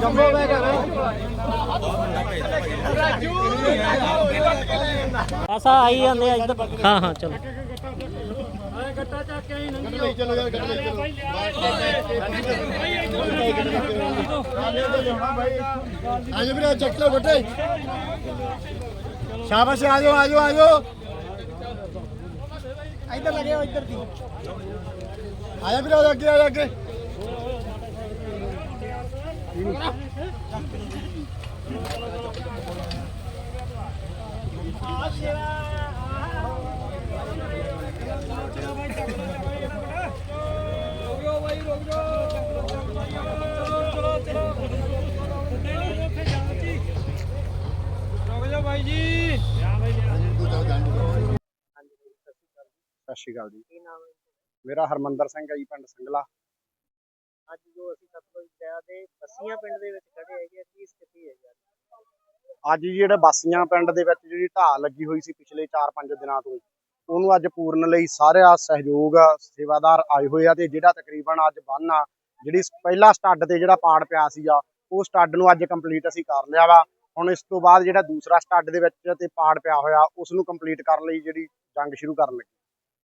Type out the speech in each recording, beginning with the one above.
Jumbo ਬੈ ਕਰ ਆਸਾ ਆਈ ਜਾਂਦੇ ਆ ਇੱਧਰ ਹਾਂ ਹਾਂ, ਚਲੋ। ਆਜੋ ਵੀਰੇ, ਚੱਕ ਲਓ ਬੱਟੇ ਸ਼ਾਬਾਸ਼, ਆਜੋ ਆਜੋ ਆਜੋ। ਇੱਧਰ ਲੱਗੇ ਹੋ ਇੱਧਰ ਦੀ। ਆਜਾ ਵੀਰੇ ਉਹਦੇ ਅੱਗੇ ਆਜਾ ਅੱਗੇ। ਰੁਕ ਸਤਿ ਸ਼੍ਰੀ ਅਕਾਲ ਜੀ। ਮੇਰਾ ਹਰਮੰਦਰ ਸਿੰਘ ਹੈ ਜੀ ਪਿੰਡ ਸੰਗਲਾ। ਅੱਜ ਜੋ ਅਸੀਂ ਸਤਲੁਜ ਦਰਿਆ ਦੇ ਬਸੀਆਂ ਪਿੰਡ ਦੇ ਵਿੱਚ ਖੜੇ ਹੈਗੇ ਆ, ਕੀ ਸਥਿਤੀ ਹੈ ਯਾਰ ਅੱਜ? ਜੀ ਜਿਹੜੇ ਬਾਸੀਆਂ ਪਿੰਡ ਦੇ ਵਿੱਚ ਜਿਹੜੀ ਢਾਹ ਲੱਗੀ ਹੋਈ ਸੀ ਪਿਛਲੇ 4-5 ਦਿਨਾਂ ਤੋਂ ਉਹਨੂੰ ਅੱਜ ਪੂਰਨ ਲਈ ਸਾਰਾ ਸਹਿਯੋਗ ਸੇਵਾਦਾਰ ਆਏ ਹੋਏ ਆ ਤੇ ਜਿਹੜਾ ਤਕਰੀਬਨ ਅੱਜ ਬੰਨ ਆ ਜਿਹੜੀ ਪਹਿਲਾ ਸਟੱਡ ਤੇ ਜਿਹੜਾ ਪਾੜ ਪਿਆ ਸੀਗਾ ਉਹ ਸਟੱਡ ਨੂੰ ਅੱਜ ਕੰਪਲੀਟ ਅਸੀਂ ਕਰ ਲਿਆ ਵਾ। ਹੁਣ ਇਸ ਤੋਂ ਬਾਅਦ ਜਿਹੜਾ ਦੂਸਰਾ ਸਟੱਡ ਦੇ ਵਿੱਚ ਤੇ ਪਾੜ ਪਿਆ ਹੋਇਆ ਉਸ ਨੂੰ ਕੰਪਲੀਟ ਕਰਨ ਲਈ ਜਿਹੜੀ ਜੰਗ ਸ਼ੁਰੂ ਕਰਨ ਲੱਗੇ।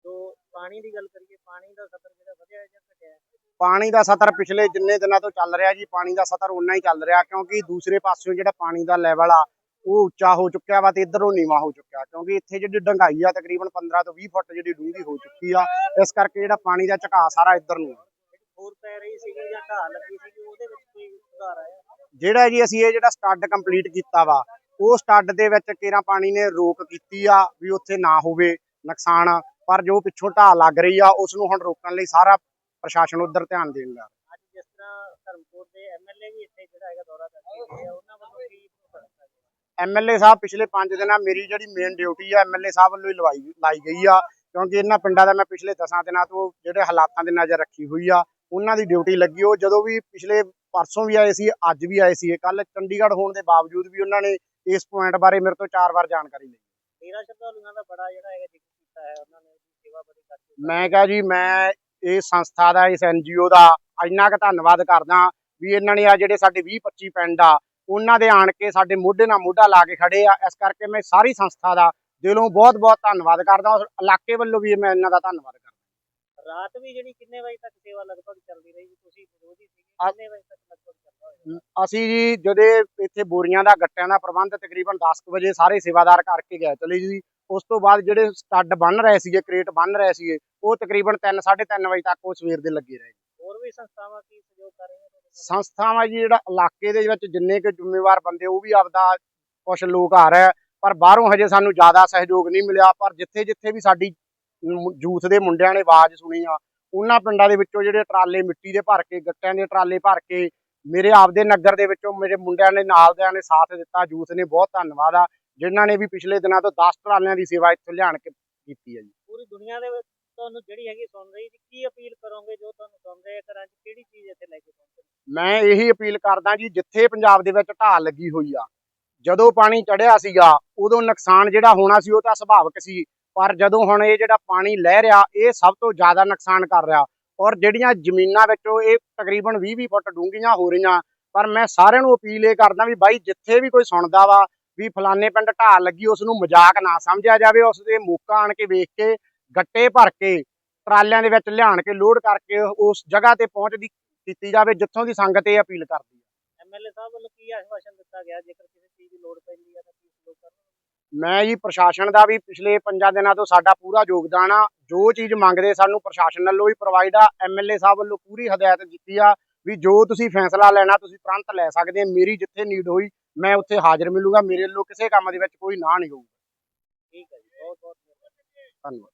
ਪਾਣੀ ਦੀ ਗੱਲ ਕਰੀਏ ਪਾਣੀ ਦਾ ਸਤਰ ਜਿਹੜਾ ਵਧਿਆ ਹੈ ਜਾਂ ਘਟਿਆ? ਹੈ ਪਾਣੀ ਦਾ ਸਤਰ ਪਿਛਲੇ ਜਿੰਨੇ ਦਿਨਾਂ ਤੋਂ ਚੱਲ ਰਿਹਾ ਜੀ ਪਾਣੀ ਦਾ ਸਤਰ ਉਨਾ ਹੀ ਚੱਲ ਰਿਹਾ ਕਿਉਂਕਿ ਦੂਸਰੇ ਪਾਸਿਓਂ ਜਿਹੜਾ ਪਾਣੀ ਦਾ ਲੈਵਲ ਆ ਉਹ ਉੱਚਾ ਹੋ ਚੁੱਕਿਆ ਵਾ ਤੇ ਇਧਰੋਂ ਨੀਵਾ ਹੋ ਚੁੱਕਿਆ। ਕਿਉਂਕਿ ਇੱਥੇ ਜਿਹੜੀ ਡੰਗਾਈ ਆ ਤਕਰੀਬਨ 15 ਤੋਂ 20 ਫੁੱਟ ਜਿਹੜੀ ਡੂੰਘੀ ਹੋ ਚੁੱਕੀ ਆ ਇਸ ਕਰਕੇ ਜਿਹੜਾ ਪਾਣੀ ਦਾ ਝਕਾ ਸਾਰਾ ਇੱਧਰ ਨੂੰ ਆ। ਜਿਹੜੀ ਹੋਰ ਪੈ ਰਹੀ ਸੀਗੀ ਜਾਂ ਢਾਹ ਲੱਗੀ ਸੀਗੀ ਉਹਦੇ ਵਿੱਚ ਕੋਈ ਸੁਧਾਰ ਆਇਆ? ਜਿਹੜਾ ਜੀ ਅਸੀਂ ਇਹ ਜਿਹੜਾ ਸਟੱਡ ਕੰਪਲੀਟ ਕੀਤਾ ਵਾ ਉਹ ਸਟੱਡ ਦੇ ਵਿੱਚ ਕੇਰਾ ਪਾਣੀ ਨੇ ਰੋਕ ਕੀਤੀ ਆ ਵੀ ਉੱਥੇ ਨਾ ਹੋਵੇ ਨੁਕਸਾਨ। ਪਰ ਜੋ ਪਿੱਛੋਂ ਢਾਹ ਲੱਗ ਰਹੀ ਆ ਉਸ ਨੂੰ ਹੁਣ ਰੋਕਣ ਲਈ ਸਾਰਾ ਪ੍ਰਸ਼ਾਸਨ ਉਧਰ ਧਿਆਨ ਦੇਣ ਲੱਗਾ ਅੱਜ ਜਿਸ ਤਰ੍ਹਾਂ ਧਰਮਪੁਰ ਦੇ ਐਮਐਲਏ ਵੀ ਇੱਥੇ ਜਿਹੜਾ ਹੈਗਾ ਦੌਰਾ ਕਰਕੇ ਗਏ ਆ ਉਹਨਾਂ ਵੱਲੋਂ ਕੀ ਭਰੋਸਾ ਦਿੱਤਾ ਗਿਆ ਐਮਐਲਏ ਸਾਹਿਬ ਪਿਛਲੇ 5 ਦਿਨਾਂ ਮੇਰੀ ਜਿਹੜੀ ਮੇਨ ਡਿਊਟੀ ਆ ਐਮਐਲਏ ਸਾਹਿਬ ਵੱਲੋਂ ਹੀ ਲਵਾਈ ਲਾਈ ਗਈ ਆ ਕਿਉਂਕਿ ਇਹਨਾਂ ਪਿੰਡਾਂ ਦਾ ਮੈਂ ਪਿਛਲੇ 10 ਦਿਨਾਂ ਤੋਂ ਜਿਹੜੇ ਹਾਲਾਤਾਂ ਦੀ ਨਜ਼ਰ ਰੱਖੀ ਹੋਈ ਆ ਉਹਨਾਂ ਦੀ ਡਿਊਟੀ ਲੱਗੀ। ਉਹ ਜਦੋਂ ਵੀ ਪਿਛਲੇ ਪਰਸੋਂ ਵੀ ਆਏ ਸੀ ਅੱਜ ਵੀ ਆਏ ਸੀ। ਕੱਲ ਚੰਡੀਗੜ੍ਹ ਹੋਣ ਦੇ ਬਾਵਜੂਦ ਵੀ ਉਹਨਾਂ ਨੇ ਇਸ ਪੁਆਇੰਟ ਬਾਰੇ ਮੇਰੇ ਤੋਂ ਚਾਰ ਵਾਰ ਜਾਣਕਾਰੀ ਲਈ। ਤੇਰਾ ਸ਼ਰਧਾਲੂਆਂ ਦਾ ਬੜਾ ਜਿਹੜਾ ਹੈਗਾ ਜ਼ਿਕਰ ਕੀਤਾ ਹੈ ਉਹਨਾਂ ਨੇ ਮੈਂ ਕਿਹਾ ਜੀ ਮੈਂ ਇਹ ਸੰਸਥਾ ਦਾ ਇਸ ਐਨਜੀਓ ਦਾ ਇੰਨਾ ਕੁ ਧੰਨਵਾਦ ਕਰਦਾ ਵੀ ਇਹਨਾਂ ਨੇ ਆ ਜਿਹੜੇ ਸਾਡੇ 20 25 ਪਿੰਡ ਆ ਉਹਨਾਂ ਦੇ ਆਣ ਕੇ ਸਾਡੇ ਮੋਢੇ ਨਾਲ ਮੋਢਾ ਲਾ ਕੇ ਖੜੇ ਆ। ਇਸ ਕਰਕੇ ਮੈਂ ਸਾਰੀ ਸੰਸਥਾ ਦਾ ਦਿਲੋਂ ਬਹੁਤ ਬਹੁਤ ਧੰਨਵਾਦ ਕਰਦਾ ਔਰ ਇਲਾਕੇ ਵੱਲੋਂ ਵੀ ਮੈਂ ਇਹਨਾਂ ਦਾ ਧੰਨਵਾਦ ਕਰਦਾ ਰਾਤ ਵੀ ਜਿਹੜੀ ਕਿੰਨੇ ਵਜੇ ਤੱਕ ਸੇਵਾ ਲਗਭਗ ਚੱਲਦੀ ਰਹੀ? ਤੁਸੀਂ ਵਿਰੋਧੀ ਆ- ਕਿੰਨੇ ਵਜੇ ਤੱਕ ਲਗਭਗ ਚੱਲਦਾ ਹੋਇਆ? ਅਸੀਂ ਜੀ ਜਦੋਂ ਇੱਥੇ ਬੋਰੀਆਂ ਦਾ ਗੱਟਿਆਂ ਦਾ ਪ੍ਰਬੰਧ ਤਕਰੀਬਨ 10 ਕੁ ਵਜੇ ਸਾਰੇ ਸੇਵਾਦਾਰ ਕਰਕੇ ਗਏ ਚਲੇ ਜੀ। ਉਸ ਤੋਂ ਬਾਅਦ ਜਿਹੜੇ ਸਟੱਡ ਬੰਨ ਰਹੇ ਸੀਗੇ ਕ੍ਰੇਟ ਬੰਨ ਰਹੇ ਸੀਗੇ ਉਹ ਤਕਰੀਬਨ 3 3:30 ਵਜੇ ਤੱਕ ਉਹ ਸਵੇਰ ਦੇ ਲੱਗੇ ਰਹੇ ਹੋਰ ਵੀ ਸੰਸਥਾਵਾਂ ਕੀ ਸਹਿਯੋਗ ਕਰ ਰਹੀਆਂ? ਸੰਸਥਾਵਾਂ ਜੀ ਜਿਹੜਾ ਇਲਾਕੇ ਦੇ ਵਿੱਚ ਜਿੰਨੇ ਕੁ ਜ਼ਿੰਮੇਵਾਰ ਬੰਦੇ ਉਹ ਵੀ ਆਪਦਾ ਕੁਝ ਲੋਕ ਆ ਰਹੇ ਪਰ ਬਾਹਰੋਂ ਹਜੇ ਸਾਨੂੰ ਜ਼ਿਆਦਾ ਸਹਿਯੋਗ ਨਹੀਂ ਮਿਲਿਆ ਪਰ ਜਿੱਥੇ ਜਿੱਥੇ ਵੀ ਸਾਡੀ ਯੂਥ ਦੇ ਮੁੰਡਿਆਂ ਨੇ ਆਵਾਜ਼ ਸੁਣੀ ਆ ਉਹਨਾਂ ਪਿੰਡਾਂ ਦੇ ਵਿੱਚੋਂ ਜਿਹੜੇ ਟਰਾਲੇ ਮਿੱਟੀ ਦੇ ਭਰ ਕੇ ਗੱਟਿਆਂ ਦੇ ਟਰਾਲੇ ਭਰ ਕੇ ਮੇਰੇ ਆਪਦੇ ਨਗਰ ਦੇ ਵਿੱਚੋਂ ਮੇਰੇ ਮੁੰਡਿਆਂ ਨੇ ਨਾਲ ਦਿਆਂ ਨੇ ਸਾਥ ਦਿੱਤਾ ਯੂਥ ਨੇ ਬਹੁਤ ਧੰਨਵਾਦ ਆ ਜਿਨ੍ਹਾਂ ਨੇ ਵੀ ਪਿਛਲੇ ਦਿਨਾਂ ਤੋਂ 10 ਟਰਾਲਿਆਂ ਦੀ ਸੇਵਾ ਇੱਥੋਂ ਲਿਆਣ ਕੇ ਕੀਤੀ ਹੈ ਜੀ। ਪੂਰੀ ਦੁਨੀਆ ਦੇ ਵਿੱਚ ਤੁਹਾਨੂੰ ਜਿਹੜੀ ਹੈਗੀ ਸੁਣ ਰਹੀ ਜੀ ਕੀ ਅਪੀਲ ਕਰੋਗੇ ਜੋ ਤੁਹਾਨੂੰ ਸੁਣ ਰਹੇ ਆ ਘਰਾਂ 'ਚ? ਕਿਹੜੀ ਚੀਜ਼ ਇੱਥੇ ਲੈ ਕੇ ਪਹੁੰਚੇ? ਮੈਂ ਇਹੀ ਅਪੀਲ ਕਰਦਾ ਜੀ ਜਿੱਥੇ ਪੰਜਾਬ ਦੇ ਵਿੱਚ ਢਾਲ ਲੱਗੀ ਹੋਈ ਆ ਜਦੋਂ ਪਾਣੀ ਚੜਿਆ ਸੀਗਾ ਉਦੋਂ ਨੁਕਸਾਨ ਜਿਹੜਾ ਹੋਣਾ ਸੀ ਉਹ ਤਾਂ ਸੁਭਾਵਿਕ ਸੀ ਪਰ ਜਦੋਂ ਹੁਣ ਇਹ ਜਿਹੜਾ ਪਾਣੀ ਲਹਿ ਰਿਹਾ ਇਹ ਸਭ ਤੋਂ ਜ਼ਿਆਦਾ ਨੁਕਸਾਨ ਕਰ ਰਿਹਾ। ਔਰ ਜਿਹੜੀਆਂ ਜ਼ਮੀਨਾਂ ਵਿੱਚੋਂ ਇਹ ਤਕਰੀਬਨ 20-20 ਫੁੱਟ ਡੂੰਘੀਆਂ ਹੋ ਰਹੀਆਂ ਪਰ ਮੈਂ ਸਾਰਿਆਂ ਨੂੰ ਅਪੀਲ ਇਹ ਕਰਦਾ ਵੀ ਬਾਈ ਜਿੱਥੇ ਵੀ ਕੋਈ ਸੁਣਦਾ ਵਾ ਵੀ ਫਲਾਣੇ ਪਿੰਡ ਢਾਲ ਲੱਗੀ ਉਸ ਨੂੰ ਮਜ਼ਾਕ ਨਾ ਸਮਝਿਆ ਜਾਵੇ ਉਸ ਦੇ ਮੌਕਾ ਆਣ ਕੇ ਵੇਖ ਕੇ ਗੱਟੇ ਭਰ ਕੇ ਟਰਾਲਿਆਂ ਦੇ ਵਿੱਚ ਲਿਆਣ ਕੇ ਲੋਡ ਕਰਕੇ ਉਸ ਜਗ੍ਹਾ ਤੇ ਪਹੁੰਚਦੀ ਕੀਤੀ ਜਾਵੇ ਜਿੱਥੋਂ ਦੀ ਸੰਗਤ ਇਹ ਅਪੀਲ ਕਰਦੀ ਹੈ ਐਮਐਲਏ ਸਾਹਿਬ ਵੱਲੋਂ ਕੀ ਆਸ਼ਵਾਸਨ ਦਿੱਤਾ ਗਿਆ? ਜੇਕਰ ਕਿਸੇ ਚੀਜ਼ ਦੀ ਲੋੜ ਪੈਂਦੀ ਹੈ ਤਾਂ ਕੀ ਸਹਿਯੋਗ ਕਰਨਗੇ? ਮੈਂ ਜੀ ਪ੍ਰਸ਼ਾਸਨ ਦਾ ਵੀ ਪਿਛਲੇ 5 ਦਿਨਾਂ ਤੋਂ ਸਾਡਾ ਪੂਰਾ ਯੋਗਦਾਨ ਆ। ਜੋ ਚੀਜ਼ ਮੰਗਦੇ ਸਾਨੂੰ ਪ੍ਰਸ਼ਾਸਨ ਵੱਲੋਂ ਵੀ ਪ੍ਰੋਵਾਈਡ ਆ। ਐਮਐਲਏ ਸਾਹਿਬ ਵੱਲੋਂ ਪੂਰੀ ਹਦਾਇਤ ਦਿੱਤੀ ਆ ਵੀ ਜੋ ਤੁਸੀਂ ਫੈਸਲਾ ਲੈਣਾ ਤੁਸੀਂ ਤੁਰੰਤ ਲੈ ਸਕਦੇ ਆ। ਮੇਰੀ ਜਿੱਥੇ ਨੀਡ ਹੋਈ ਮੈਂ ਉੱਥੇ ਹਾਜ਼ਰ ਮਿਲੂੰਗਾ ਮੇਰੇ ਵੱਲੋਂ ਕਿਸੇ ਕੰਮ ਦੇ ਵਿੱਚ ਕੋਈ ਨਾ ਨਹੀਂ ਹੋਊਗਾ। ਠੀਕ ਹੈ ਜੀ ਬਹੁਤ ਬਹੁਤ ਧੰਨਵਾਦ।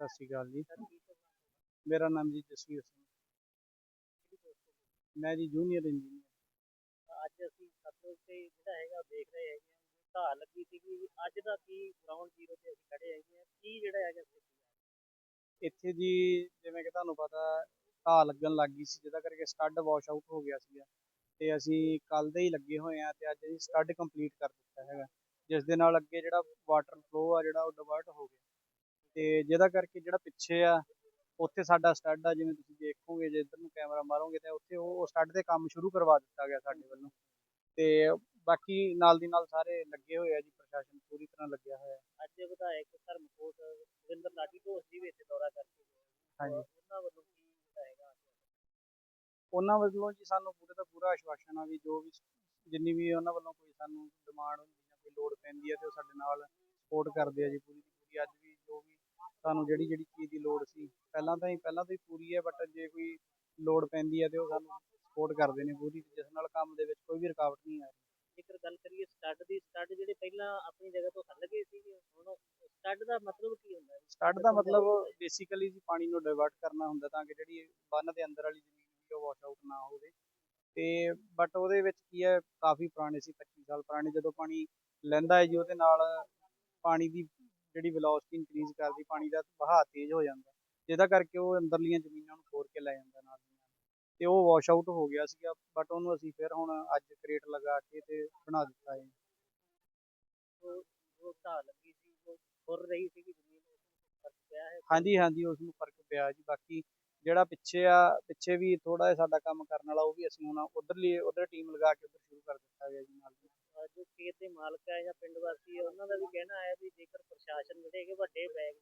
ਸਤਿ ਸ਼੍ਰੀ ਅਕਾਲ ਜੀ। ਮੇਰਾ ਨਾਮ ਜੀ ਜਸਵੀਰ ਸਿੰਘ। ਮੈਂ ਜੀ ਜੂਨੀਅਰ ਇੰਜੀਨੀਅਰ। ਅੱਜ ਅਸੀਂ ਸਤਲੁਜ ਤੇ ਜਿਹੜਾ ਹੈਗਾ ਦੇਖ ਰਹੇ ਹੈਗੇ ਹਾਂ ਢਾਹ ਲੱਗੀ ਸੀਗੀ ਅੱਜ ਦਾ ਕੀ ਗਰਾਊਂਡ ਜ਼ੀਰੋ ਤੇ ਅਸੀਂ ਖੜੇ ਹੈਗੇ ਹਾਂ ਕੀ ਜਿਹੜਾ ਹੈਗਾ? ਇੱਥੇ ਜੀ ਜਿਵੇਂ ਕਿ ਤੁਹਾਨੂੰ ਪਤਾ ਢਾਹ ਲੱਗਣ ਲੱਗ ਗਈ ਸੀ ਜਿਹਦਾ ਕਰਕੇ ਸਟੱਡ ਵਾਸ਼ ਆਊਟ ਹੋ ਗਿਆ ਸੀਗਾ। ਤੇ ਅਸੀਂ ਕੱਲ ਦੇ ਹੀ ਲੱਗੇ ਹੋਏ ਆ ਤੇ ਅੱਜ ਅਸੀਂ ਸਟੱਡ ਕੰਪਲੀਟ ਕਰ ਦਿੱਤਾ ਹੈਗਾ। ਜਿਸ ਦੇ ਨਾਲ ਅੱਗੇ ਜਿਹੜਾ ਵਾਟਰ ਫਲੋ ਆ ਜਿਹੜਾ ਉਹ ਡਿਵਰਟ ਹੋ ਗਿਆ। ਤੇ ਜਿਹਦਾ ਕਰਕੇ ਜਿਹੜਾ ਪਿੱਛੇ ਆ ਉੱਥੇ ਸਾਡਾ ਸਟੱਡ ਆ ਜਿਵੇਂ ਤੁਸੀਂ ਦੇਖੋਗੇ ਜੇ ਇੱਧਰ ਨੂੰ ਕੈਮਰਾ ਮਾਰੋਗੇ ਤੇ ਉੱਥੇ ਉਹ ਸਟੱਡ ਦੇ ਕੰਮ ਸ਼ੁਰੂ ਕਰਵਾ ਦਿੱਤਾ ਗਿਆ ਸਾਡੇ ਵੱਲੋਂ। ਤੇ ਬਾਕੀ ਨਾਲ ਦੀ ਨਾਲ ਸਾਰੇ ਲੱਗੇ ਹੋਏ ਆ ਜੀ ਪ੍ਰਸ਼ਾਸਨ ਪੂਰੀ ਤਰ੍ਹਾਂ ਲੱਗਿਆ ਹੋਇਆ। ਹੈ ਅੱਜ ਵਿਧਾਇਕ ਧਰਮਕੋਟ ਰਵਿੰਦਰ ਲਾਡੀ ਢੋਸ ਜੀ ਵੀ ਇੱਥੇ ਦੌਰਾ ਕਰਕੇ। ਹਾਂਜੀ। ਉਹਨਾਂ ਵੱਲੋਂ ਕੀ ਹੈਗਾ ਉਹਨਾਂ ਵੱਲੋਂ ਜੀ ਸਾਨੂੰ ਪੂਰੇ ਦਾ ਪੂਰਾ ਆਸ਼ਵਾਸਨ ਆ ਵੀ ਜੋ ਵੀ ਜਿੰਨੀ ਵੀ ਉਹਨਾਂ ਵੱਲੋਂ ਕੋਈ ਸਾਨੂੰ ਡਿਮਾਂਡ ਹੁੰਦੀ ਜਾਂ ਕੋਈ ਲੋੜ ਪੈਂਦੀ ਹੈ ਤੇ ਉਹ ਸਾਡੇ ਨਾਲ ਸਪੋਰਟ ਕਰਦੇ ਆ ਜੀ ਪੂਰੀ ਦੀ ਪੂਰੀ। ਅੱਜ ਵੀ ਜੋ ਵੀ ਸਾਨੂੰ ਜਿਹੜੀ ਜਿਹੜੀ ਚੀਜ਼ ਦੀ ਲੋੜ ਸੀ ਪਹਿਲਾਂ ਤਾਂ ਹੀ ਪਹਿਲਾਂ ਤੋਂ ਹੀ ਪੂਰੀ ਹੈ ਬਟ ਜੇ ਕੋਈ ਲੋੜ ਪੈਂਦੀ ਹੈ ਤੇ ਉਹ ਸਾਨੂੰ ਸਪੋਰਟ ਕਰਦੇ ਨੇ ਪੂਰੀ। ਜਿਸ ਨਾਲ ਕੰਮ ਦੇ ਵਿੱਚ ਕੋਈ ਵੀ ਰੁਕਾਵਟ ਨਹੀਂ ਆ ਰਹੀ। ਜੇਕਰ ਗੱਲ ਕਰੀਏ ਸਟੱਡ ਦੀ ਸਟੱਡ ਜਿਹੜੇ ਪਹਿਲਾਂ ਆਪਣੀ ਜਗ੍ਹਾ ਤੋਂ ਹੱਲ ਗਏ ਸੀਗੇ ਹੁਣ ਸਟੱਡ ਦਾ ਮਤਲਬ ਕੀ ਹੁੰਦਾ ਹੈ ਸਟੱਡ ਦਾ ਮਤਲਬ ਬੇਸਿਕਲੀ ਜੀ ਪਾਣੀ ਨੂੰ ਡਾਇਵਰਟ ਕਰਨਾ ਹੁੰਦਾ ਤਾਂ ਕਿ ਜਿਹੜੀ ਬੰਨ ਦੇ ਅੰਦਰ ਵਾਲੀ ਜ਼ਮੀਨ ਉਹ ਵਾਸ਼ ਆਊਟ ਨਾ ਹੋਵੇ। ਤੇ ਬਟ ਉਹਦੇ ਵਿੱਚ ਕੀ ਹੈ ਕਾਫੀ ਪੁਰਾਣੇ ਸੀ 25 ਸਾਲ ਪੁਰਾਣੇ। ਜਦੋਂ ਪਾਣੀ ਲੈਂਦਾ ਹੈ ਜੀ ਉਹਦੇ ਨਾਲ ਪਾਣੀ ਦੀ ਜਿਹੜੀ ਵੈਲੋਸਿਟੀ ਇਨਕਰੀਜ਼ ਕਰਦੀ ਪਾਣੀ ਦਾ ਵਹਾਅ ਤੇਜ਼ ਹੋ ਜਾਂਦਾ। ਜਿਹਦਾ ਕਰਕੇ ਉਹ ਅੰਦਰਲੀਆਂ ਜ਼ਮੀਨਾਂ ਨੂੰ ਖੋਰ ਕੇ ਲੈ ਜਾਂਦਾ ਨਾਲ ਤੇ ਉਹ ਵਾਸ਼ ਆਊਟ ਹੋ ਗਿਆ ਸੀਗਾ ਬਟ ਉਹਨੂੰ ਅਸੀਂ ਫਿਰ ਹੁਣ ਅੱਜ ਕ੍ਰੇਟ ਲਗਾ ਕੇ ਤੇ ਬਣਾ ਦਿੱਤਾ ਹੈ। ਉਹ ਢਾਹ ਲੱਗੀ ਸੀ ਉਹ ਖੁਰ ਰਹੀ ਸੀ ਜ਼ਮੀਨ ਉਸ ਨੂੰ ਫ਼ਰਕ ਪਿਆ ਹੈ? ਹਾਂਜੀ ਹਾਂਜੀ ਉਸ ਨੂੰ ਫ਼ਰਕ ਪਿਆ ਜੀ। ਬਾਕੀ ਜਿਹੜਾ ਪਿੱਛੇ ਆ ਪਿੱਛੇ ਵੀ ਥੋੜਾ ਜਿਹਾ ਸਾਡਾ ਕੰਮ ਕਰਨ ਵਾਲਾ ਉਹ ਵੀ ਅਸੀਂ ਹੁਣ ਉਧਰਲੀ ਉਧਰ ਟੀਮ ਲਗਾ ਕੇ ਉਧਰ ਸ਼ੁਰੂ ਕਰ ਦਿੱਤਾ ਗਿਆ ਜੀ ਨਾਲ ਦੀ ਨਾਲ। ਅਹ ਜੋ ਖੇਤ ਦੇ ਮਾਲਕ ਹੈ ਜਾਂ ਪਿੰਡ ਵਾਸੀ ਹੈ ਉਹਨਾਂ ਦਾ ਵੀ ਕਹਿਣਾ ਹੈ ਵੀ ਜੇਕਰ ਪ੍ਰਸ਼ਾਸਨ ਜਿਹੜੇ ਹੈਗੇ ਵੱਡੇ ਬੈਗ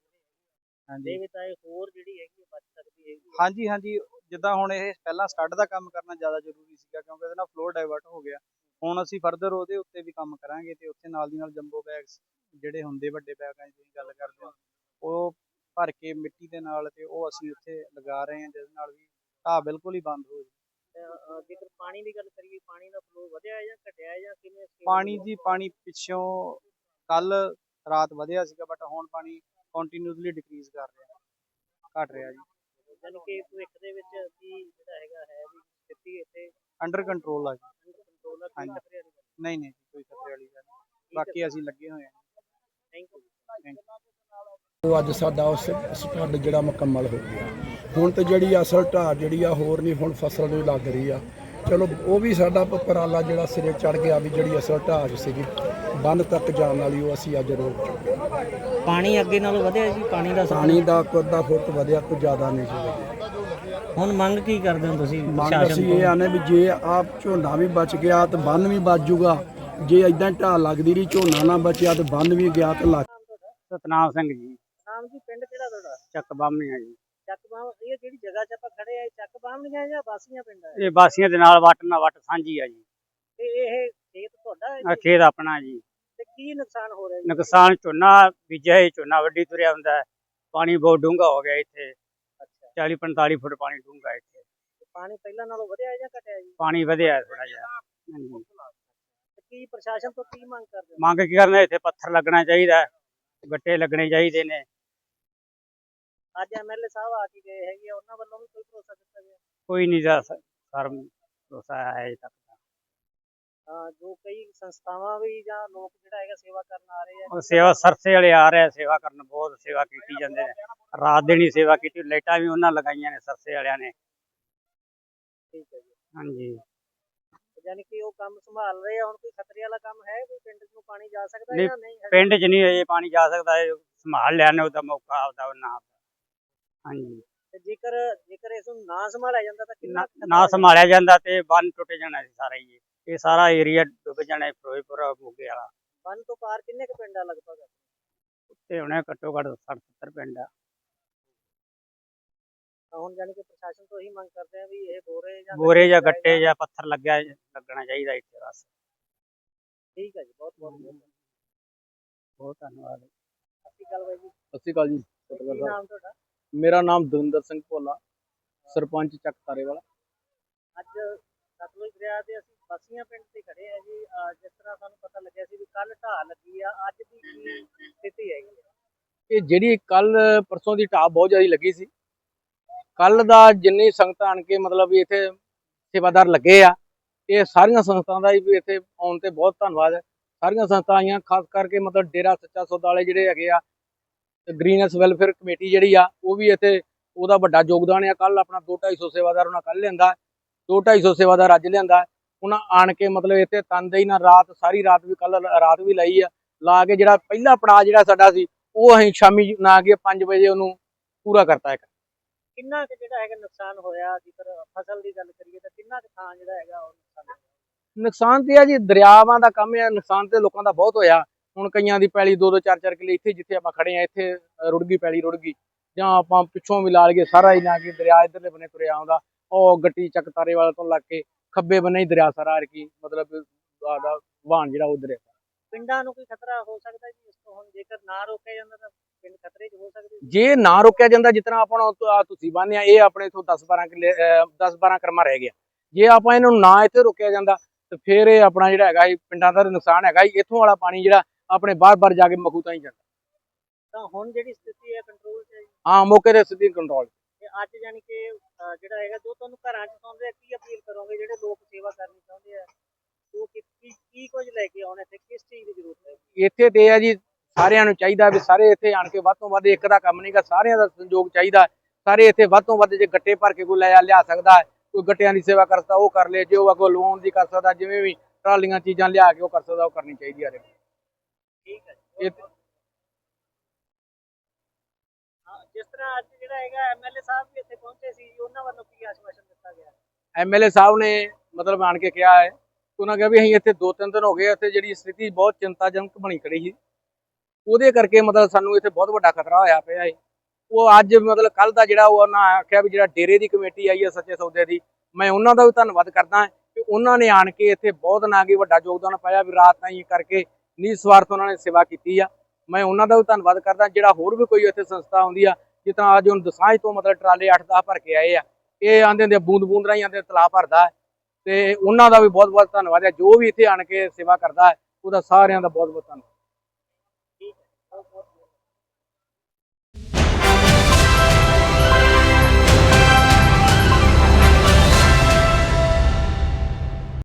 ਹਾਂਜੀ ਦੇ ਵਿੱਚ ਆਏ ਹੋਰ ਜਿਹੜੀ ਹੈਗੀ ਹੈ ਬਚ ਸਕਦੀ ਹੈਗੀ ਹੈ। ਹਾਂਜੀ ਹਾਂਜੀ ਜਿੱਦਾਂ ਹੁਣ ਇਹ ਪਹਿਲਾਂ ਸਟੱਡ ਦਾ ਕੰਮ ਕਰਨਾ ਜ਼ਿਆਦਾ ਜ਼ਰੂਰੀ ਸੀਗਾ ਕਿਉਂਕਿ ਇਹਦੇ ਨਾਲ ਫਲੋ ਡਾਇਵਰਟ ਹੋ ਗਿਆ ਹੁਣ ਅਸੀਂ ਫਰਦਰ ਉਹਦੇ ਉੱਤੇ ਵੀ ਕੰਮ ਕਰਾਂਗੇ ਤੇ ਉੱਥੇ ਨਾਲ ਦੀ ਨਾਲ ਜੰਬੋ ਬੈਗਸ ਜਿਹੜੇ ਹੁੰਦੇ ਵੱਡੇ ਬੈਗਾਂ ਦੀ ਤੁਸੀਂ ਗੱਲ ਕਰਦੇ ਹੋ ਉਹ ਭਰ ਕੇ ਮਿੱਟੀ ਦੇ ਨਾਲ ਤੇ ਉਹ ਅਸੀਂ ਉੱਥੇ ਲਗਾ ਰਹੇ ਹਾਂ ਜਿਸ ਨਾਲ ਵੀ ਢਾਹ ਬਿਲਕੁਲ ਹੀ ਬੰਦ ਹੋ ਜਾਵੇ। ਜੇਕਰ ਪਾਣੀ ਦੀ ਗੱਲ ਕਰੀਏ ਪਾਣੀ ਦਾ ਫਲੋ ਵਧਿਆ ਹੈ ਜਾਂ ਘਟਿਆ ਹੈ ਜਾਂ ਕਿਵੇਂ ਪਾਣੀ? ਜੀ ਪਾਣੀ ਪਿੱਛੋਂ ਕੱਲ ਰਾਤ ਵਧਿਆ ਸੀਗਾ ਬਟ ਹੁਣ ਪਾਣੀ ਕੰਟੀਨਿਊਸਲੀ ਡਿਕਰੀਜ਼ ਕਰ ਰਿਹਾ ਘਟ ਰਿਹਾ ਜੀ। ਯਾਨੀ ਕਿ ਭਵਿੱਖ ਦੇ ਵਿੱਚ ਕੀ ਜਿਹੜਾ ਹੈਗਾ ਹੈ ਵੀ ਸਥਿਤੀ ਇੱਥੇ ਅੰਡਰ ਕੰਟਰੋਲ ਆ ਜੀ। ਨਹੀਂ। ਨਹੀਂ ਕੋਈ ਖਤਰੇ ਵਾਲੀ ਗੱਲ ਨਹੀਂ। ਬਾਕੀ ਅਸੀਂ ਲੱਗੇ ਹੋਏ ਹਾਂ ਉਹ ਅੱਜ ਸਾਡਾ ਉਸ ਸਟੱਡ ਜਿਹੜਾ ਮੁਕੰਮਲ ਹੋ ਗਿਆ। ਹੁਣ ਤੇ ਜਿਹੜੀ ਅਸਲ ਢਾਹ ਜਿਹੜੀ ਆ ਹੋਰ ਨਹੀਂ ਹੁਣ ਫਸਲ ਨੂੰ ਲੱਗ ਰਹੀ ਆ। ਚਲੋ ਉਹ ਵੀ ਸਾਡਾ ਪ- ਉਪਰਾਲਾ ਜਿਹੜਾ ਸਿਰੇ ਚੜ ਗਿਆ ਵੀ ਜਿਹੜੀ ਅਸਲ ਢਾਹ ਜੋ ਸੀਗੀ ਬੰਨ ਤੱਕ ਜਾਣ ਵਾਲੀ ਉਹ ਅਸੀਂ ਅੱਜ ਰੋਕ ਚੁੱਕੇ। ਪਾਣੀ ਅੱਗੇ ਨਾਲੋਂ ਵਧਿਆ ਜੀ? ਪਾਣੀ ਦਾ ਪਾਣੀ ਦਾ ਕੁੱਦਾ ਫੁੱਟ ਵਧਿਆ ਕੋਈ ਜ਼ਿਆਦਾ ਨਹੀਂ ਸੀ। ਹੁਣ ਮੰਗ ਕੀ ਕਰਦੇ ਹੋ ਤੁਸੀਂ ਮੰਗ ਅਸੀਂ ਇਹ ਆਨੇ ਵੀ ਜੇ ਆਪ ਝੋਨਾ ਵੀ ਬਚ ਗਿਆ ਤੇ ਬੰਨ ਵੀ ਬਚ ਜੂਗਾ ਜੇ ਇਦਾਂ ਢਾਹ ਲੱਗਦੀ ਰਹੀ ਝੋਨਾ ਨਾ ਬਚਿਆ ਤੇ ਬੰਨ ਵੀ ਗਿਆ ਤੇ ਲੱਗ ਸਤਨਾਮ ਸਿੰਘ ਜੀ। ਨਾਮ ਜੀ ਪਿੰਡ ਕਿਹੜਾ ਤੁਹਾਡਾ? ਚੱਕ ਬਾਮੀਆਂ ਜੀ। ਚੱਕਬਾਮ ਇਹ ਜਿਹੜੀ ਜਗ੍ਹਾ 'ਚ ਆਪਾਂ ਖੜੇ ਆ ਇਹ ਚੱਕਬਾਮ ਦੀਆਂ ਜਾਂ ਬਾਸੀਆਂ ਪਿੰਡ ਹੈ ਇਹ ਬਾਸੀਆਂ ਦੇ ਨਾਲ ਵੱਟ ਨਾਲ ਵੱਟ ਸਾਂਝੀ ਆ ਜੀ। ਤੇ ਇਹ ਖੇਤ ਤੁਹਾਡਾ ਹੈ ਆਹ ਜੀ? ਖੇਤ ਆਪਣਾ ਜੀ। ਤੇ ਕੀ ਨੁਕਸਾਨ ਹੋ ਰਿਹਾ ਜੀ? ਨੁਕਸਾਨ ਝੋਨਾ ਬੀਜਿਆ ਹੈ ਝੋਨਾ ਵੱਡੀ ਤੁਰਿਆ ਹੁੰਦਾ ਹੈ। ਪਾਣੀ ਬਹੁਤ ਡੂੰਘਾ ਹੋ ਗਿਆ ਇੱਥੇ। ਅੱਛਾ। 40 45 ਫੁੱਟ ਪਾਣੀ ਡੂੰਘਾ ਇੱਥੇ। ਪਾਣੀ ਪਹਿਲਾਂ ਨਾਲੋਂ ਵਧਿਆ ਹੈ ਜਾਂ ਘਟਿਆ ਜੀ? ਪਾਣੀ ਵਧਿਆ ਥੋੜਾ ਜਿਹਾ। ਹਾਂਜੀ। ਤੇ ਕੀ ਪ੍ਰਸ਼ਾਸਨ ਤੋਂ ਕੀ ਮੰਗ ਕਰਦੇ ਹੋ? ਮੰਗ ਕੀ ਕਰਨਾ ਇੱਥੇ ਪੱਥਰ ਲੱਗਣਾ ਚਾਹੀਦਾ ਹੈ, ਗੱਟੇ ਲੱਗਣੇ ਚਾਹੀਦੇ ਨੇ। ਅੱਜ ਐਮਐਲਏ ਸਾਹਿਬ ਆ ਕੇ ਗਏ ਹੈਗੇ ਆ, ਉਹਨਾਂ ਵੱਲੋਂ ਵੀ ਕੋਈ ਭਰੋਸਾ ਦਿੱਤਾ ਗਿਆ? ਕੋਈ ਨਹੀਂ ਦਾ ਸਰ ਭਰੋਸਾ ਹੈ ਅਜੇ ਤੱਕ ਤਾਂ। ਹਾਂ ਜੋ ਕਈ ਸੰਸਥਾਵਾਂ ਵੀ ਜਾਂ ਲੋਕ ਜਿਹੜਾ ਹੈਗਾ ਸੇਵਾ ਕਰਨ ਆ ਰਹੇ ਆ ਉਹ ਸੇਵਾ ਸਰਸੇ ਵਾਲੇ ਆ ਰਹੇ ਆ ਸੇਵਾ ਕਰਨ ਬਹੁਤ ਸੇਵਾ ਕੀਤੀ ਜਾਂਦੇ ਨੇ। ਰਾਤ ਦਿਨ ਹੀ ਸੇਵਾ ਕੀਤੀ ਲਾਈਟਾਂ ਵੀ ਉਹਨਾਂ ਲਗਾਈਆਂ ਨੇ ਸਰਸੇ ਵਾਲਿਆਂ ਨੇ। ਠੀਕ ਹੈ ਜੀ। ਹਾਂਜੀ। ਯਾਨੀ ਕਿ ਉਹ ਕੰਮ ਸੰਭਾਲ ਰਹੇ ਆ ਹੁਣ ਕੋਈ ਖਤਰੇ ਵਾਲਾ ਕੰਮ ਹੈ ਕੋਈ ਪਿੰਡ ਨੂੰ ਪਾਣੀ ਜਾ ਸਕਦਾ ਹੈ ਨਹੀਂ, ਜਾਂ ਨਹੀਂ? ਪਿੰਡ 'ਚ ਨਹੀਂ ਅਜੇ ਪਾਣੀ ਜਾ ਸਕਦਾ ਇਹ ਸੰਭਾਲ ਲਿਆ ਨੇ ਉਹਦਾ ਮੌਕਾ ਆਪਦਾ ਉਹਨਾਂ ਹਾਂਜੀ। ਤੇ ਜੇਕਰ ਜੇਕਰ ਇਸ ਨੂੰ ਨਾ ਸੰਭਾਲਿਆ ਜਾਂਦਾ ਤਾਂ ਕਿੰਨਾ ਨਾ- ਕੁ ਖਤਰਾ ਨਾ ਹੋ? ਸੰਭਾਲਿਆ ਜਾਂਦਾ ਤੇ ਬੰਨ ਟੁੱਟ ਜਾਣਾ ਸੀ ਸਾਰਾ ਹੀ। ਇਹ। ਇਹ ਸਾਰਾ ਏਰੀਆ ਡੁੱਬ ਜਾਣਾ ਸੀ, ਫਿਰੋਜ਼ਪੁਰ ਮੋਗੇ ਵਾਲਾ? ਬੰਨ ਤੋਂ ਪਾਰ ਕਿੰਨੇ ਕੁ ਪਿੰਡ ਆ ਲਗਭਗ? ਤੇ ਹੁਣੇ ਘੱਟੋ ਘੱਟ 60 70 ਪਿੰਡ ਆ। ਤਾਂ ਹੁਣ ਯਾਨੀ ਕਿ ਪ੍ਰਸ਼ਾਸਨ ਤੋਂ ਇਹੀ ਮੰਗ ਕਰਦੇ ਆ ਵੀ ਇਹ ਬੋਰੇ ਜਾਂ ਬੋਰੇ ਜਾਂ ਗੱਟੇ ਜਾਂ ਪੱਥਰ ਲੱਗਿਆ ਲੱਗਣਾ ਚਾਹੀਦਾ ਇੱਥੇ ਬਸ। ਠੀਕ ਹੈ ਜੀ ਬਹੁਤ ਬਹੁਤ ਬਹੁਤ ਧੰਨਵਾਦ। ਸਤਿ ਸ਼੍ਰੀ ਅਕਾਲ ਬਾਈ ਜੀ। ਸਤਿ ਸ਼੍ਰੀ ਅਕਾਲ ਜੀ ਕੀ ਨਾਮ ਤੁਹਾਡਾ? ਮੇਰਾ ਨਾਮ ਦਵਿੰਦਰ ਸਿੰਘ ਭੋਲਾ ਸਰਪੰਚ ਚੱਕ ਤਾਰੇਵਾਲਾ। ਅੱਜ ਸਤਲੁਜ ਦਰਿਆ ਦੇ ਅਸੀਂ ਬਸੀਆਂ ਪਿੰਡ ਤੇ ਖੜੇ ਆ ਜੀ। ਜਿਸ ਤਰ੍ਹਾਂ ਸਾਨੂੰ ਪਤਾ ਲੱਗਿਆ ਸੀ ਵੀ ਕੱਲ ਢਾਹ ਲੱਗੀ ਆ ਅੱਜ ਦੀ ਕੀ ਸਥਿਤੀ ਹੈਗੀ ਇਹ ਜਿਹੜੀ ਕੱਲ ਪਰਸੋਂ ਦੀ ਢਾਹ ਬਹੁਤ ਜ਼ਿਆਦਾ ਲੱਗੀ ਸੀ। ਕੱਲ ਦਾ ਜਿੰਨੀ ਸੰਗਤਾਂ ਆਣ ਕੇ ਮਤਲਬ ਵੀ ਇੱਥੇ ਸੇਵਾਦਾਰ ਲੱਗੇ ਆ ਇਹ ਸਾਰੀਆਂ ਸੰਸਥਾਵਾਂ ਦਾ ਵੀ ਇੱਥੇ ਆਉਣ ਤੇ ਬਹੁਤ ਧੰਨਵਾਦ ਹੈ। ਸਾਰੀਆਂ ਸੰਸਥਾਵਾਂ ਆਈਆਂ ਖਾਸ ਕਰਕੇ ਮਤਲਬ ਡੇਰਾ ਸੱਚਾ ਸੌਦਾ ਵਾਲੇ ਜਿਹੜੇ ਹੈਗੇ ਆ ਗ੍ਰੀਨਸ ਵੈਲਫੇਅਰ ਕਮੇਟੀ ਜਿਹੜੀ ਆ ਉਹ ਵੀ ਇੱਥੇ ਉਹਦਾ ਵੱਡਾ ਯੋਗਦਾਨ ਹੈ ਕੱਲ ਆਪਣਾ 2-250 ਸੇਵਾਦਾਰ ਉਹਨਾਂ ਕੱਲ ਲਿਆਂਦਾ। 2-250 ਸੇਵਾਦਾਰ ਅੱਜ ਲਿਆਂਦਾ। ਉਹਨਾਂ ਆਣ ਕੇ ਮਤਲਬ ਇੱਥੇ ਤਨਦੇਹੀ ਨਾਲ ਰਾਤ ਸਾਰੀ ਰਾਤ ਵੀ ਕੱਲ ਰਾਤ ਵੀ ਲਾਈ ਆ। ਲਾ ਕੇ ਜਿਹੜਾ ਪਹਿਲਾ ਪੜਾਅ ਜਿਹੜਾ ਸਾਡਾ ਸੀ ਉਹ ਅਸੀਂ ਸ਼ਾਮੀ ਨਾ ਕੇ 5 ਵਜੇ ਉਹਨੂੰ ਪੂਰਾ ਕਰਤਾ ਇੱਕ। ਕਿੰਨਾ ਕੁ ਜਿਹੜਾ ਹੈਗਾ ਨੁਕਸਾਨ ਹੋਇਆ ਜੇਕਰ ਫਸਲ ਦੀ ਗੱਲ ਕਰੀਏ ਤਾਂ ਕਿੰਨਾ ਕੁ ਥਾਂ ਜਿਹੜਾ ਹੈਗਾ ਉਹ ਨੁਕਸਾਨ? ਨੁਕਸਾਨ ਤੇ ਆ ਜੀ ਦਰਿਆਵਾਂ ਦਾ ਕੰਮ ਹੈ ਨੁਕਸਾਨ ਤੇ ਲੋਕਾਂ ਦਾ ਬਹੁਤ ਹੋਇਆ। ਹੁਣ ਕਈਆਂ ਦੀ ਪੈਲੀ 2-2 4-4 ਕਿੱਲੇ ਇੱਥੇ ਜਿੱਥੇ ਆਪਾਂ ਖੜੇ ਆ ਇੱਥੇ ਰੁੜ ਗਈ ਪੈਲੀ ਰੁੜ ਗਈ। ਜਾਂ ਆਪਾਂ ਪਿੱਛੋਂ ਵੀ ਲਾ ਲਈਏ ਸਾਰਾ ਹੀ ਨਾ ਕਿ ਦਰਿਆ ਇਧਰਲੇ ਬੰਨੇ ਤੁਰਿਆ ਆਉਂਦਾ। ਉਹ ਗੱਟੀ ਚੱਕ ਤਾਰੇ ਵਾਲੇ ਤੋਂ ਲੱਗ ਕੇ ਖੱਬੇ ਬੰਨੇ ਹੀ ਦਰਿਆ ਸਾਰਾ ਰਕੀ ਮਤਲਬ ਆਦਾ ਵਾਹਣ ਜਿਹੜਾ ਉਧਰ ਹੈ ਪਿੰਡਾਂ ਨੂੰ ਕੋਈ ਖਤਰਾ ਹੋ ਸਕਦਾ ਜੀ? ਇਸ ਤੋਂ ਹੁਣ ਜੇਕਰ ਨਾ ਰੋਕਿਆ ਜਾਂਦਾ ਤਾਂ ਪਿੰਡ ਖਤਰੇ 'ਚ ਹੋ ਸਕਦੇ ਜੀ। ਨਾ ਰੋਕਿਆ ਜਾਂਦਾ ਜਿਤਨਾ ਆਪਣਾ ਤੁਸੀਂ ਬੰਨਿਆ ਇਹ ਆਪਣੇ ਇਥੋਂ 10-12 ਕਿੱਲੇ 10-12 ਕਰਮਾ ਰਹਿ ਗਿਆ। ਜੇ ਆਪਾਂ ਇਹਨਾਂ ਨੂੰ ਨਾ ਇੱਥੇ ਰੋਕਿਆ ਜਾਂਦਾ ਤੇ ਫਿਰ ਇਹ ਆਪਣਾ ਜਿਹੜਾ ਹੈਗਾ ਇਹ ਪਿੰਡਾਂ ਦਾ ਨੁਕਸਾਨ ਹੈਗਾ ਇੱਥੋਂ ਵਾਲਾ ਪਾਣੀ ਜਿਹੜਾ ਆਪਣੇ ਬਾਹਰ-ਬਾਹਰ ਜਾ ਕੇ ਮਖੂ ਤਾਂ ਹੀ ਜਾਂਦਾ। ਤਾਂ ਹੁਣ ਜਿਹੜੀ ਸਥਿਤੀ ਹੈ ਕੰਟਰੋਲ 'ਚ ਹੈ ਜੀ? ਹਾਂ ਮੌਕੇ ਤੇ ਸਿੱਧੀ ਕੰਟਰੋਲ ਤੇ ਅੱਜ ਯਾਨੀ ਕਿ ਅਹ, ਜਿਹੜਾ ਹੈਗਾ ਜੋ ਤੁਹਾਨੂੰ ਘਰਾਂ 'ਚ ਸੌਂਦੇ ਆ ਕੀ ਅਪੀਲ ਕਰੋਗੇ? ਜਿਹੜੇ ਲੋਕ ਸੇਵਾ ਕਰਨੀ ਚਾਹੁੰਦੇ ਆ ਉਹ ਕੀ ਕੀ- ਕੀ ਕੁਝ ਲੈ ਕੇ ਆਉਣ ਇੱਥੇ? ਕਿਸ ਚੀਜ਼ ਦੀ ਜ਼ਰੂਰਤ ਹੈ? ਇੱਥੇ ਤੇ ਆ ਜੀ ਸਾਰਿਆਂ ਨੂੰ ਚਾਹੀਦਾ ਵੀ ਸਾਰੇ ਇੱਥੇ ਆਣ ਕੇ ਵੱਧ ਤੋਂ ਵੱਧ ਇੱਕ ਦਾ ਕੰਮ ਨਹੀਂਗਾ ਸਾਰਿਆਂ ਦਾ ਸੰਯੋਗ ਚਾਹੀਦਾ। ਸਾਰੇ ਇੱਥੇ ਵੱਧ ਤੋਂ ਵੱਧ ਜੇ ਗੱਟੇ ਭਰ ਕੇ ਕੋਈ ਲੈ ਲਿਆ ਸਕਦਾ ਹੈ, ਕੋਈ ਗੱਟਿਆਂ ਦੀ ਸੇਵਾ ਕਰ ਸਕਦਾ ਉਹ ਕਰ ਲੇ ਜੇ ਉਹ ਅੱਗੋਂ ਲੋਨ ਦੀ ਕਰ ਸਕਦਾ ਜਿਵੇਂ ਵੀ ਟਰਾਲੀਆਂ ਚੀਜ਼ਾਂ ਲਿਆ ਕੇ ਉਹ ਕਰ ਸਕਦਾ ਉਹ ਕਰਨੀ ਚਾਹੀਦੀ ਆ ਰੇ ਠੀਕ ਹੈ ਜੀ ਇਹ- ਹਾਂ, ਜਿਸ ਤਰ੍ਹਾਂ ਅੱਜ ਜਿਹੜਾ ਹੈਗਾ ਐਮਐਲਏ ਸਾਹਿਬ ਵੀ ਇੱਥੇ ਪਹੁੰਚੇ ਸੀ ਜੀ, ਉਹਨਾਂ ਵੱਲੋਂ ਕੀ ਆਸ਼ਵਾਸਨ ਦਿੱਤਾ ਗਿਆ? ਐਮਐਲਏ ਸਾਹਿਬ ਨੇ ਮਤਲਬ ਆਣ ਕੇ ਕਿਹਾ ਹੈ ਉਹਨਾਂ ਕਿਹਾ ਵੀ ਅਸੀਂ ਇੱਥੇ ਦੋ ਤਿੰਨ ਦਿਨ ਹੋ ਗਏ ਇੱਥੇ ਜਿਹੜੀ ਸਥਿਤੀ ਬਹੁਤ ਚਿੰਤਾਜਨਕ ਬਣੀ ਖੜੀ ਸੀ। ਉਹਦੇ ਕਰਕੇ ਮਤਲਬ ਸਾਨੂੰ ਇੱਥੇ ਬਹੁਤ ਵੱਡਾ ਖਤਰਾ ਹੋਇਆ ਪਿਆ ਹੈ। ਉਹ ਅੱਜ ਮਤਲਬ ਕੱਲ ਦਾ ਜਿਹੜਾ ਉਹ ਉਹਨਾਂ ਆਖਿਆ ਵੀ ਜਿਹੜਾ ਡੇਰੇ ਦੀ ਕਮੇਟੀ ਆਈ ਹੈ ਸੱਚੇ ਸੌਦੇ ਦੀ ਮੈਂ ਉਹਨਾਂ ਦਾ ਵੀ ਧੰਨਵਾਦ ਕਰਦਾ ਕਿ ਉਹਨਾਂ ਨੇ ਆਣ ਕੇ ਇੱਥੇ ਬਹੁਤ ਨਾ ਕੀ ਵੱਡਾ ਯੋਗਦਾਨ ਪਾਇਆ ਵੀ ਰਾਤ ਤਾਈਂ ਕਰਕੇ ਨਿਸਵਾਰਥ ਉਹਨਾਂ ਨੇ ਸੇਵਾ ਕੀਤੀ ਆ। ਮੈਂ ਉਹਨਾਂ ਦਾ ਵੀ ਧੰਨਵਾਦ ਕਰਦਾ ਜਿਹੜਾ ਹੋਰ ਵੀ ਕੋਈ ਇੱਥੇ ਸੰਸਥਾ ਆਉਂਦੀ ਆ ਜਿਸ ਤਰ੍ਹਾਂ ਅੱਜ ਹੁਣ ਦਸਾਂਜ ਤੋਂ ਮਤਲਬ ਟਰਾਲੇ 8-10 ਭਰ ਕੇ ਆਏ ਆ ਇਹ ਆਂਦੇ ਹੁੰਦੇ ਆ, ਬੂੰਦ ਬੂੰਦ ਰਾਹੀਂ ਆਂਦੇ ਤਲਾਅ ਭਰਦਾ ਹੈ। ਤੇ ਉਹਨਾਂ ਦਾ ਵੀ ਬਹੁਤ ਬਹੁਤ ਧੰਨਵਾਦ ਹੈ ਜੋ ਵੀ ਇੱਥੇ ਆਣ ਕੇ ਸੇਵਾ ਕਰਦਾ ਹੈ ਉਹਦਾ ਸਾਰਿਆਂ ਦਾ ਬਹੁਤ ਬਹੁਤ ਧੰਨਵਾਦ।